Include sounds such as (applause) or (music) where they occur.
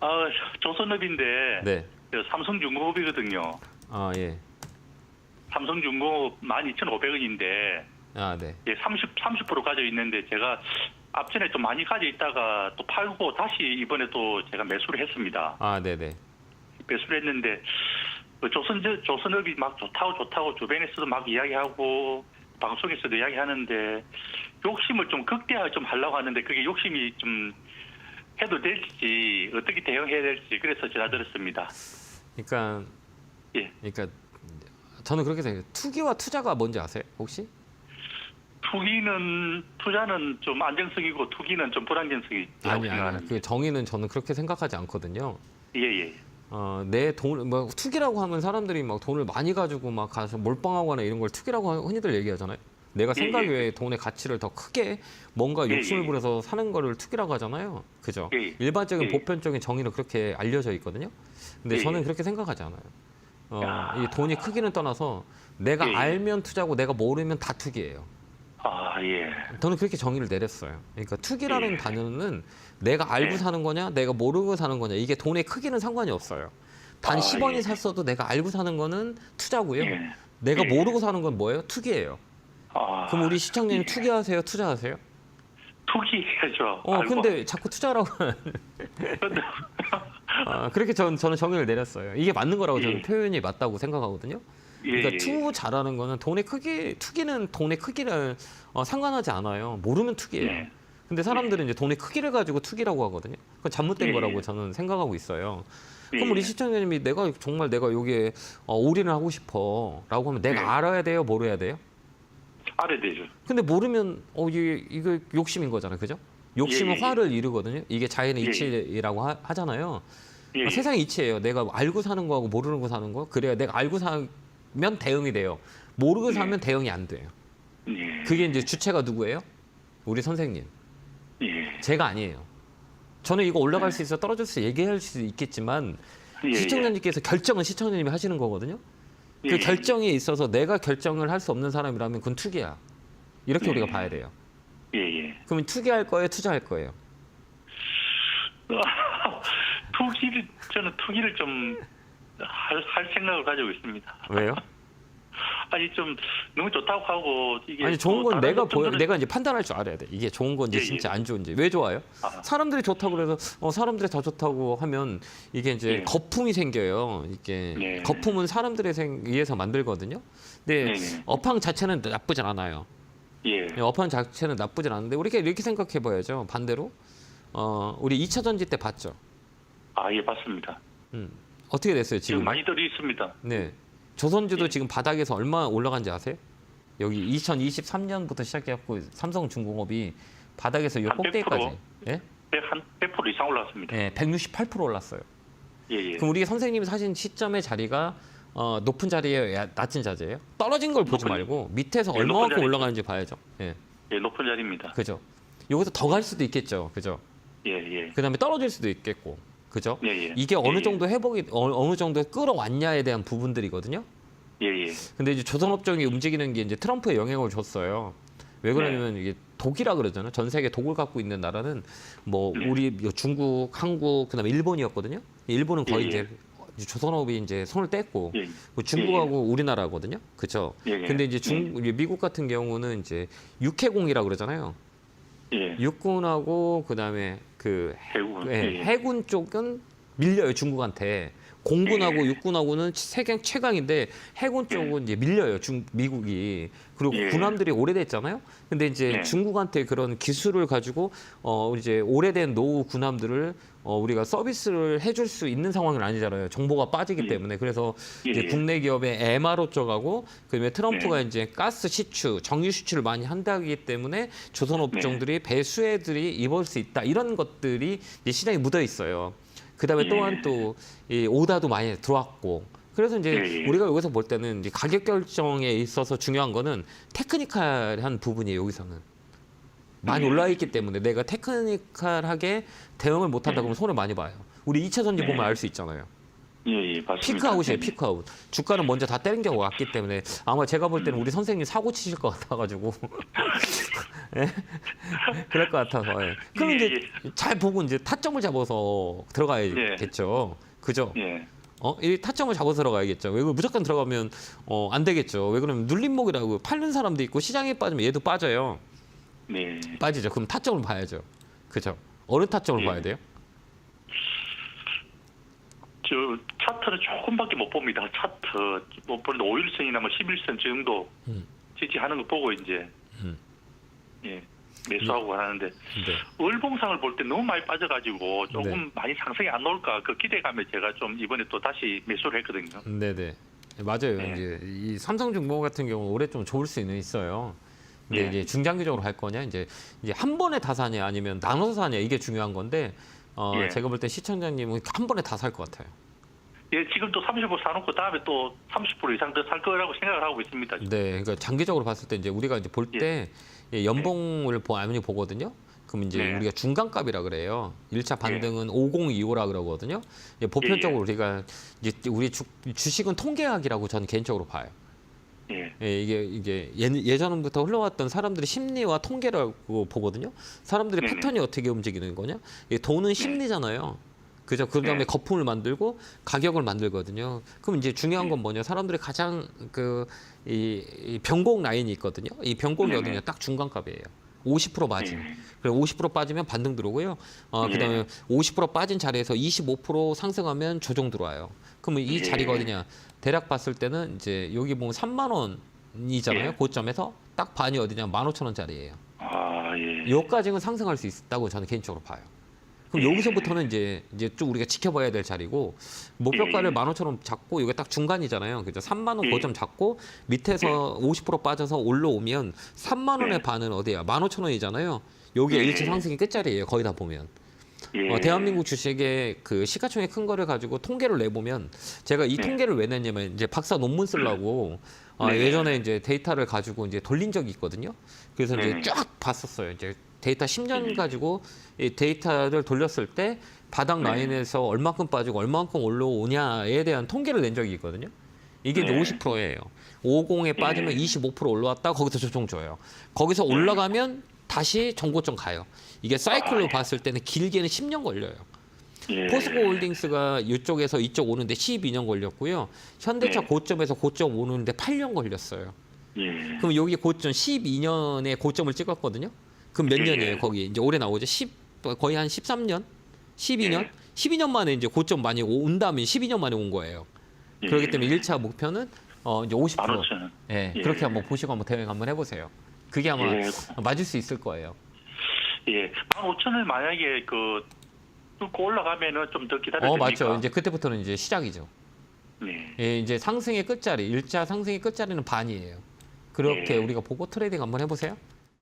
아, 조선업인데 네. 저 삼성중공업이거든요. 아, 예. 삼성중공업 12,500원인데 아, 네. 예, 30 30% 가져 있는데 제가 앞전에 좀 많이 가져 있다가 또 팔고 다시 이번에 또 제가 매수를 했습니다. 아, 네, 네. 매수를 했는데 그 조선 조선업이 막 좋다고 좋다고 주변에서도 막 이야기하고 방송에서도 이야기하는데 욕심을 좀 극대화 좀 하려고 하는데 그게 욕심이 좀 해도 될지 어떻게 대응해야 될지 그래서 전화드렸습니다. 그러니까 예. 그러니까 저는 그렇게 생각해요. 투기와 투자가 뭔지 아세요? 혹시? 투기는 투자는 좀 안정성이고 투기는 좀 불안정성이 아니, 아니. 그 정의는 저는 그렇게 생각하지 않거든요. 예예. 어, 내 돈, 뭐, 투기라고 하면 사람들이 막 돈을 많이 가지고 막 가서 몰빵하거나 이런 걸 투기라고 흔히들 얘기하잖아요. 내가 예, 생각 예. 외에 돈의 가치를 더 크게 뭔가 예, 욕심을 예. 부려서 사는 거를 투기라고 하잖아요. 그죠? 예, 예. 일반적인 예. 보편적인 정의는 그렇게 알려져 있거든요. 근데 예, 저는 예. 그렇게 생각하지 않아요. 어, 야. 이 돈이 크기는 떠나서 내가 예, 예. 알면 투자고 내가 모르면 다 투기예요. 아 예. 저는 그렇게 정의를 내렸어요. 그러니까 투기라는 예. 단어는 내가 알고 예. 사는 거냐, 내가 모르고 사는 거냐, 이게 돈의 크기는 상관이 없어요. 단 아, 10원이 예. 샀어도 내가 알고 사는 거는 투자고요. 예. 내가 예. 모르고 사는 건 뭐예요? 투기예요. 아, 그럼 우리 시청자님 예. 투기하세요, 투자하세요? 투기해야죠. 어, 알고. 근데 자꾸 투자라고. 아, 그렇게 전, 저는 정의를 내렸어요. 이게 맞는 거라고 저는 예. 표현이 맞다고 생각하거든요. 예, 그러니까 예. 투자라는 거는 돈의 크기, 투기는 돈의 크기를 어, 상관하지 않아요. 모르면 투기예요. 예. 근데 사람들은 이제 돈의 크기를 가지고 투기라고 하거든요. 그건 잘못된 예. 거라고 저는 생각하고 있어요. 그럼 예. 우리 시청자님이 내가 정말 내가 여기에 어, 올인을 하고 싶어라고 하면 내가 예. 알아야 돼요, 모르야 돼요? 알아야 되죠. 근데 모르면 어 이게 이거 욕심인 거잖아요, 그죠? 욕심은 예, 예, 예. 화를 이루거든요. 이게 자연의 예, 예. 이치라고 하, 하잖아요. 예. 아, 세상의 이치예요. 내가 알고 사는 거하고 모르는 거 사는 거. 그래야 내가 알고 사면 대응이 돼요. 모르고 예. 사면 대응이 안 돼요. 예. 그게 이제 주체가 누구예요? 우리 선생님. 예. 제가 아니에요. 저는 이거 올라갈 수 있어 떨어질 수 얘기할 수 있겠지만 예. 시청자님께서 결정은 시청자님이 하시는 거거든요. 예. 그 결정에 있어서 내가 결정을 할 수 없는 사람이라면 그건 투기야. 이렇게 예. 우리가 봐야 돼요. 예. 예. 그러면 투기할 거예요, 투자할 거예요. (laughs) 투기를 저는 투기를 좀 할, 할 생각을 가지고 있습니다. 왜요? (laughs) 아니 좀 너무 좋다고 하고 이게 아니 좋은 또건 내가 보여, 내가 이제 판단할 줄 알아야 돼. 이게 좋은 건지 예, 예. 진짜 안 좋은지 왜 좋아요? 아, 사람들이 좋다고 그래서 어, 사람들이 다 좋다고 하면 이게 이제 예. 거품이 생겨요. 이게 네. 거품은 사람들에 생- 의해서 만들거든요. 근데 네, 네. 업황 자체는 나쁘진 않아요. 예. 업황 자체는 나쁘진 않은데 우리가 이렇게 생각해 봐야죠. 반대로 어, 우리 2차 전지 때 봤죠. 아, 예, 맞습니다. 음. 어떻게 됐어요 지금 지금? 많이들 있습니다. 네. 조선주도 예. 지금 바닥에서 얼마 올라간지 아세요? 여기 2023년부터 시작해갖고 삼성중공업이 바닥에서 요한 꼭대기까지 예? 100, 한100% 이상 올랐습니다. 예, 168% 올랐어요. 예, 예. 그럼 우리 선생님이 사신 시점의 자리가 어, 높은 자리예요, 야- 낮은 자리예요? 떨어진 걸 보지 높은- 말고 밑에서 예, 얼마만큼. 올라가는지 봐야죠. 예, 예, 높은 자리입니다. 그죠? 여기서 더 갈 수도 있겠죠, 그죠? 예, 예. 그다음에 떨어질 수도 있겠고, 그죠? 예, 예. 이게 어느 예, 정도 회복이 어, 어느 정도 끌어왔냐에 대한 부분들이거든요. 예, 예. 근데 이제 조선업종이 움직이는 게 이제 트럼프의 영향을 줬어요. 왜 그러냐면 네. 이게 독이라 그러잖아요. 전 세계 독을 갖고 있는 나라는 뭐 네. 우리 중국, 한국, 그다음에 일본이었거든요. 일본은 거의 예, 이제 조선업이 이제 손을 뗐고 예. 뭐 중국하고 우리나라거든요. 그렇죠. 예, 예. 근데 이제 중 우리 미국 같은 경우는 이제 육해공이라 그러잖아요. 예. 육군하고 그다음에 그 해군. 예, 예, 예. 해군 쪽은 밀려요 중국한테. 공군하고 예. 육군하고는 세계 최강인데 해군 쪽은 이제 밀려요 중 미국이 그리고 예. 군함들이 오래됐잖아요. 근데 이제 예. 중국한테 그런 기술을 가지고 어 이제 오래된 노후 군함들을 어 우리가 서비스를 해줄 수 있는 상황은 아니잖아요. 정보가 빠지기 예. 때문에 그래서 예, 이제 예. 국내 기업의 MRO 쪽하고 그다음에 트럼프가 네. 이제 가스 시추, 정유 수출을 많이 한다기 때문에 조선 네. 업종들이 배수혜들이 입을 수 있다 이런 것들이 이제 시장에 묻어 있어요. 그다음에 예. 또한 또 이 오다도 많이 들어왔고 그래서 이제 예, 예. 우리가 여기서 볼 때는 이제 가격 결정에 있어서 중요한 거는 테크니컬한 부분이에요 여기서는 많이 예. 올라 있기 때문에 내가 테크니컬하게 대응을 못 한다 예. 그러면 손해 많이 봐요. 우리 2차 전지 네. 보면 알 수 있잖아요. 예, 예, 맞습니다. 피크아웃이에요, 예. 피크아웃. 주가는 먼저 다 때린 경우가 왔기 때문에 아마 제가 볼 때는 우리 선생님 사고 치실 것 같아가지고 예? (laughs) (laughs) 그럴 것 같아서. 예. 그럼 예, 이제 잘 보고 이제 타점을 잡아서 들어가야겠죠. 그죠? 예. 어, 이 타점을 잡아서 들어가야겠죠. 왜 무조건 들어가면 어, 안 되겠죠. 왜 그러면 눌림목이라고 팔는 사람도 있고 시장에 빠지면 얘도 빠져요. 네. 빠지죠. 그럼 타점을 봐야죠. 그죠? 어느 타점을 예. 봐야 돼요? 저 차트를 조금밖에 못 봅니다. 차트 뭐 보는데 5일선이나 뭐 11선 정도 음. 지지하는 거 보고 이제 음. 예 매수하고 하는데 네. 월봉상을 볼 때 너무 많이 빠져가지고 조금 네. 많이 상승이 안 나올까 그 기대감에 제가 좀 이번에 또 다시 매수를 했거든요. 네네. 맞아요. 네. 이제 이 삼성중공업 같은 경우 올해 좀 좋을 수는 있어요. 근데 네. 이제 중장기적으로 할 거냐, 이제 이제 한 번에 다 사냐, 아니면 나눠서 사냐 이게 중요한 건데, 어, 예. 제가 볼 때 시청자님은 한 번에 다 살 것 같아요. 예, 지금 또 30% 사놓고 다음에 또 30% 이상 더 살 거라고 생각을 하고 있습니다. 지금. 네, 그러니까 장기적으로 봤을 때 이제 우리가 이제 볼 때 연봉을 보 많이 보거든요. 그럼 이제 네. 우리가 중간값이라 그래요. 일차 반등은 5025라 그러거든요. 이제 보편적으로 우리가 이제 우리 주, 주식은 통계학이라고 저는 개인적으로 봐요. 예, 예, 이게 이게 예, 예전부터 흘러왔던 사람들의 심리와 통계라고 보거든요. 사람들의 네네. 패턴이 어떻게 움직이는 거냐? 이 돈은 심리잖아요. 그죠? 그 다음에 네. 거품을 만들고 가격을 만들거든요. 그럼 이제 중요한 건 뭐냐? 사람들이 가장 그 이, 이 변곡 라인이 있거든요. 이 변곡이 네네. 어디냐? 딱 중간값이에요. 50% 빠짐. 예. 그래 50% 빠지면 반등 들어오고요. 어, 예. 그다음에 50% 빠진 자리에서 25% 상승하면 조정 들어와요. 그러면 이 예. 자리가 어디냐? 대략 봤을 때는 이제 여기 보면 3만 원이잖아요. 예. 고점에서 딱 반이 어디냐? 15,000원짜리예요. 아 예. 여기까지는 상승할 수 있다고 저는 개인적으로 봐요. 그럼 예. 여기서부터는 이제 이제 좀 우리가 지켜봐야 될 자리고 목표가를 예. 15,000원 잡고 이게 딱 중간이잖아요. 그죠? 3만 원 예. 고점 잡고 밑에서 50% 빠져서 올라오면 3만 원의 예. 반은 어디야? 15,000원이잖아요. 여기에 예. 일치 상승이 끝자리예요. 거의 다 보면. 예. 어, 대한민국 주식의 그 시가총액 큰 거를 가지고 통계를 내보면 제가 이 네. 통계를 왜 냈냐면 이제 박사 논문 쓰려고 어, 네. 예전에 이제 데이터를 가지고 이제 돌린 적이 있거든요. 그래서 이제 네. 쫙 봤었어요. 이제 데이터 10년 네. 가지고 이 데이터를 돌렸을 때 바닥 네. 라인에서 얼마큼 빠지고 얼마큼 올라오냐에 대한 통계를 낸 적이 있거든요. 이게 네. 이제 50%예요. 50에 빠지면 네. 25% 올라왔다 거기서 조정 줘요. 거기서 올라가면 다시 정고점 가요. 이게 사이클로 아, 예. 봤을 때는 길게는 10년 걸려요. 예. 포스코 홀딩스가 이쪽에서 이쪽 오는데 12년 걸렸고요. 현대차 네. 고점에서 고점 오는데 8년 걸렸어요. 예. 그럼 여기 고점 12년에 고점을 찍었거든요. 그럼 몇 예. 년이에요? 거기 이제 올해 나오죠. 10 거의 한 13년, 12년, 예. 12년 만에 이제 고점 많이 온 다음에 12년 만에 온 거예요. 그렇기 때문에 1차 목표는 어 이제 50%. 15,000원. 예, 예. 그렇게 한번 보시고 한번 대응 한번 해 보세요. 그게 아마 예. 맞을 수 있을 거예요. 예. 15,000원 만약에 그 뚫고 올라가면은 좀 더 기다려 어 줍니까? 맞죠. 이제 그때부터는 이제 시작이죠. 네. 예, 이제 상승의 끝자리, 일자 상승의 끝자리는 반이에요. 그렇게 예. 우리가 보고 트레이딩 한번 해보세요.